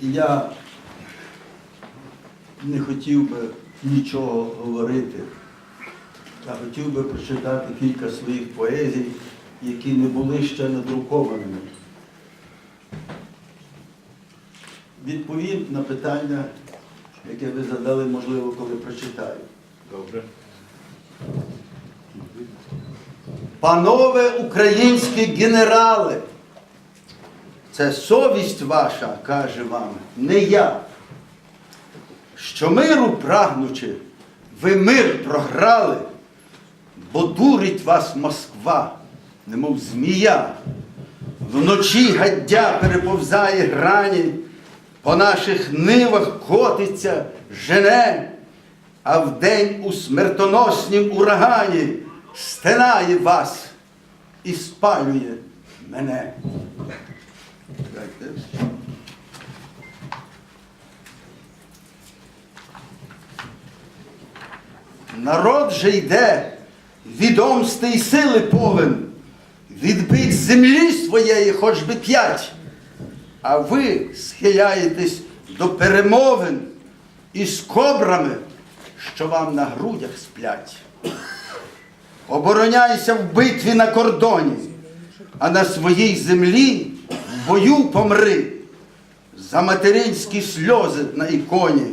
Я не хотів би нічого говорити. Я хотів би прочитати кілька своїх поезій, які не були ще надрукованими. Відповім на питання, яке ви задали, можливо, коли прочитаю. Добре. Панове українські генерали, це совість ваша, каже вам, не я. Що миру прагнучи, ви мир програли, бо дурить вас Москва, немов змія. Вночі гаддя переповзає грані, по наших нивах котиться, жене, а вдень у смертоноснім урагані стинає вас і спалює мене. Чекайте. Народ же йде, відомсти й сили повен, відбить землі своєї хоч би п'ять, а ви схиляєтесь до перемовин із кобрами, що вам на грудях сплять. Обороняйся в битві на кордоні, а на своїй землі бою помри. За материнські сльози на іконі.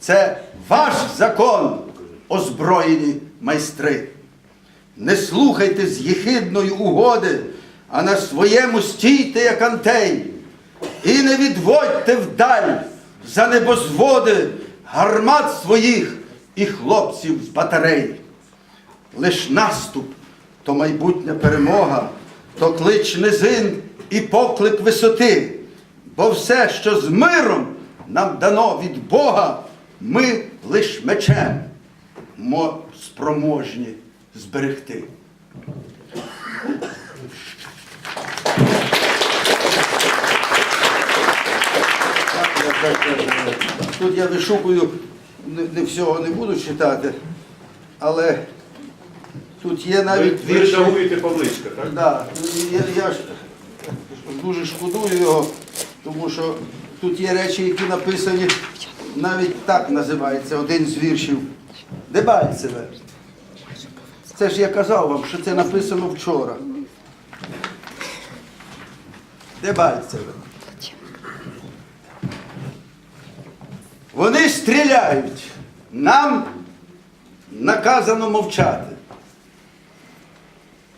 Це ваш закон, озброєні майстри. Не слухайте з єхидної угоди, а на своєму стійте, як антей, і не відводьте вдаль за небозводи гармат своїх і хлопців з батарей. Лиш наступ то майбутня перемога, то клич низин і поклик висоти. Бо все, що з миром нам дано від Бога, ми лиш мечем мо спроможні зберегти. Тут я вишукую, не всього не буду читати, але тут є навіть ви вірші. редагуєте Павличка, так? Да, я, я ж дуже шкодую його, тому що тут є речі, які написані, навіть так називається один з віршів. Дебальцеве. Це ж я казав вам, що це написано вчора. Дебальцеве. Вони стріляють. Нам наказано мовчати.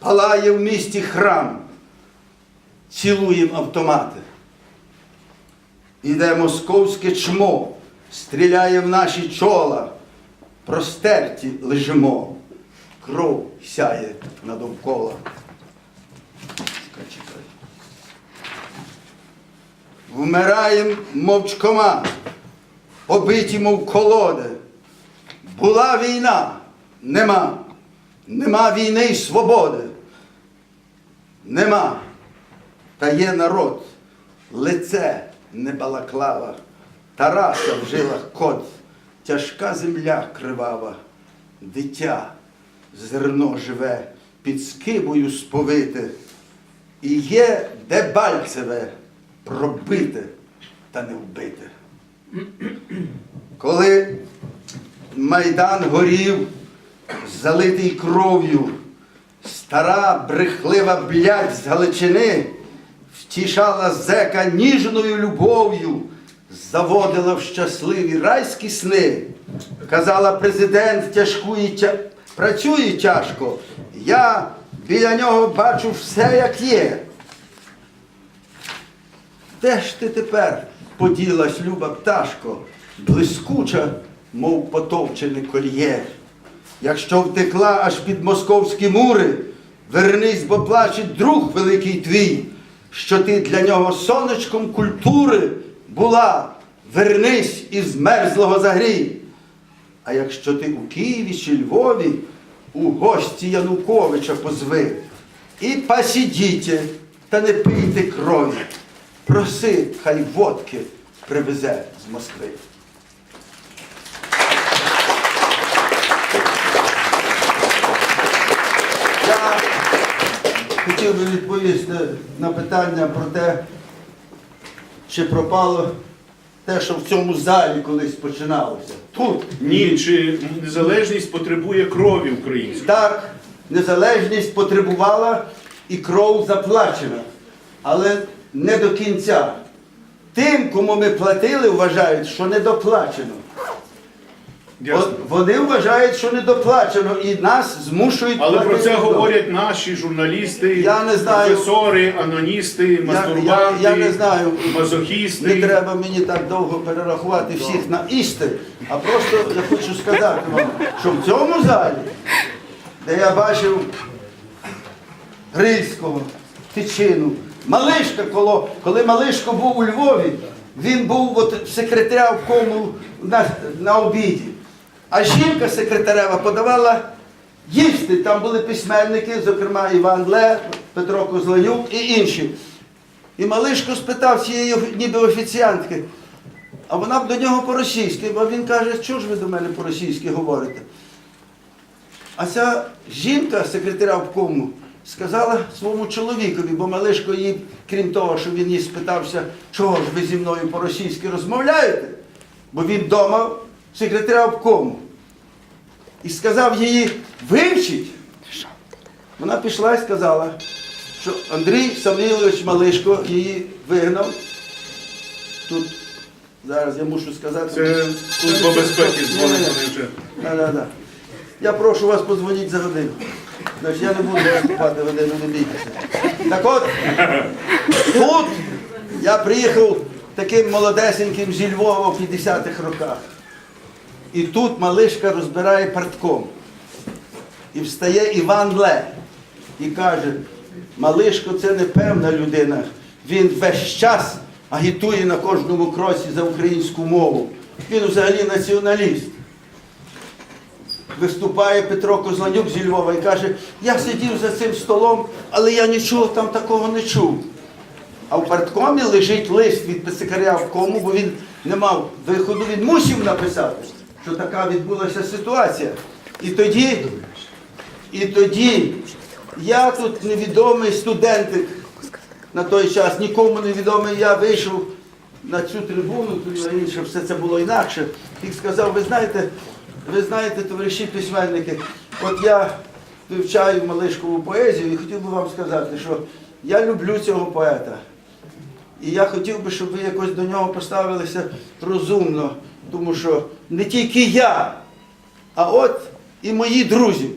Палає в місті храм, цілуєм автомати. Іде московське чмо, стріляє в наші чола, простерті лежимо, кров сяє надовкола. Вмираєм мовчкома, побиті, мов колоди. Була війна, нема. Нема війни й свободи. Нема. Та є народ, лице не балаклава, Тараса в жилах кот, тяжка земля кривава, дитя, зерно живе, під скибою сповите, і є дебальцеве пробите та не вбите. Коли Майдан горів, залитий кров'ю, стара брехлива блядь з Галичини втішала зека ніжною любов'ю, заводила в щасливі райські сни. Казала президент тяжкує, тя... працює тяжко. Я біля нього бачу все, як є. Де ж ти тепер поділась, люба пташко, блискуча, мов потовчене кольє? Якщо втекла аж під московські мури, вернись, бо плаче друг великий твій, що ти для нього сонечком культури була, вернись із мерзлого загрій. А якщо ти у Києві чи Львові, у гості Януковича позви, і посідіте, та не пийте крові. Проси, хай водки привезе з Москви. Хотів би відповісти на питання про те, чи пропало те, що в цьому залі колись починалося. Тут Ні, чи незалежність потребує крові української? так незалежність потребувала і кров заплачена, але не до кінця. Тим, кому ми платили, вважають, що недоплачено. Ясно. От Вони вважають, що недоплачено, і нас змушують Але про це говорять наші журналісти, Я не знаю. професори, аноністи, мастурбанти, я не знаю. мазохісти. Не треба мені так довго перерахувати всіх на істи, а просто я хочу сказати вам, що в цьому залі, де я бачив Грильського, Тичину, Малишка, коло, коли Малишко був у Львові, він був от секретаря в кому на, на обіді. А жінка секретарева подавала їсти. Там були письменники, зокрема Іван Ле, Петро Козланюк і інші. І Малишко спитав цієї ніби офіціантки, а вона б до нього по-російськи, бо він каже, чого ж ви до мене по-російськи говорите? А ця жінка, секретаря обкому, сказала своєму чоловікові, бо Малишко їй, крім того, що він їй спитався, чого ж ви зі мною по-російськи розмовляєте, бо він вдома секретаря обкому. І сказав їй, вивчіть. Вона пішла і сказала, що Андрій Самвілович Малишко її вигнав. Тут зараз я мушу сказати. Це служба безпеки дзвонить вони вже. Да, да, да. Я прошу вас подзвоніть за годину. Значить, я не буду виступати годину, не бійтеся. Так от, тут я приїхав таким молодесеньким зі Львова в 50-х роках. І тут малишка розбирає партком. І встає Іван Ле і каже, Малишко це не певна людина. Він весь час агітує на кожному кроці за українську мову. Він взагалі націоналіст. Виступає Петро Козланюк зі Львова і каже, я сидів за цим столом, але я нічого там такого не чув. А в парткомі лежить лист від секретаря в кому, бо він не мав виходу, він мусив написати, що така відбулася ситуація. І тоді, і тоді я тут невідомий студентик на той час, нікому невідомий, я вийшов на цю трибуну, на інше, все це було інакше, і сказав, ви знаєте, ви знаєте, товариші письменники, от я вивчаю малишкову поезію і хотів би вам сказати, що я люблю цього поета. І я хотів би, щоб ви якось до нього поставилися розумно, тому що не тільки я, а от і мої друзі.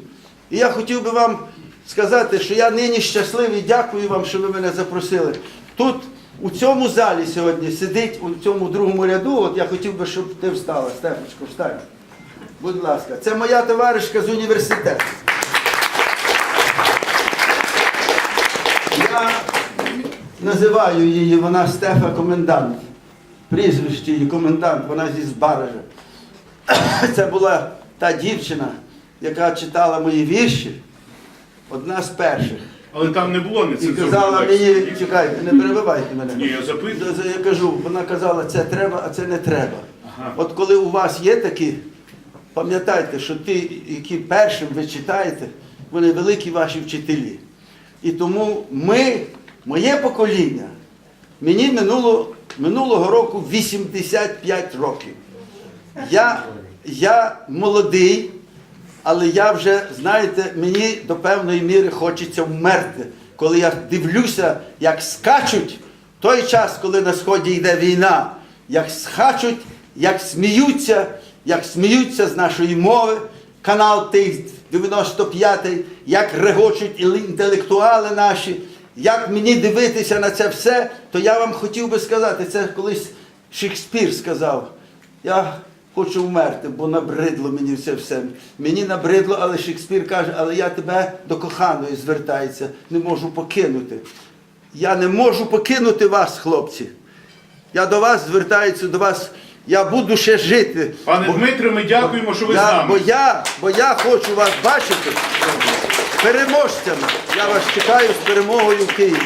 І я хотів би вам сказати, що я нині щасливий, дякую вам, що ви мене запросили. Тут, у цьому залі сьогодні сидить, у цьому другому ряду, от я хотів би, щоб ти встала, Стефочко, встань. Будь ласка, це моя товаришка з університету. Я називаю її, вона Стефа Комендант. Прізвище її комендант, вона зі Збаража. Це була та дівчина, яка читала мої вірші, одна з перших. Але там не було не І казала мені, чекайте, не перебивайте мене. Ні, я запитую. За- за- Я кажу, вона казала, це треба, а це не треба. Ага. От коли у вас є такі, пам'ятайте, що ті, які першим ви читаєте, вони великі ваші вчителі. І тому ми, моє покоління, мені минуло, минулого року 85 років. Я, я молодий, але я вже, знаєте, мені до певної міри хочеться вмерти, коли я дивлюся, як скачуть той час, коли на сході йде війна, як скачуть, як сміються, як сміються з нашої мови, канал той 95-й, як регочуть інтелектуали наші. Як мені дивитися на це все, то я вам хотів би сказати, це колись Шекспір сказав. Я хочу вмерти, бо набридло мені це все. Мені набридло, але Шекспір каже, але я тебе до коханої звертається, не можу покинути. Я не можу покинути вас, хлопці. Я до вас звертаюся, до вас. Я буду ще жити. Пане Бо- Дмитре, ми дякуємо, що ви з нами. бо, я, бо я хочу вас бачити переможцями. Я вас чекаю з перемогою в Києві.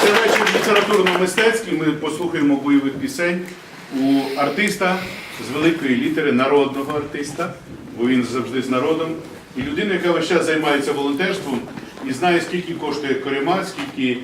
Це вечір літературно-мистецький. Ми послухаємо бойових пісень у артиста з великої літери, народного артиста, бо він завжди з народом. І людина, яка весь час займається волонтерством і знає, скільки коштує корема, скільки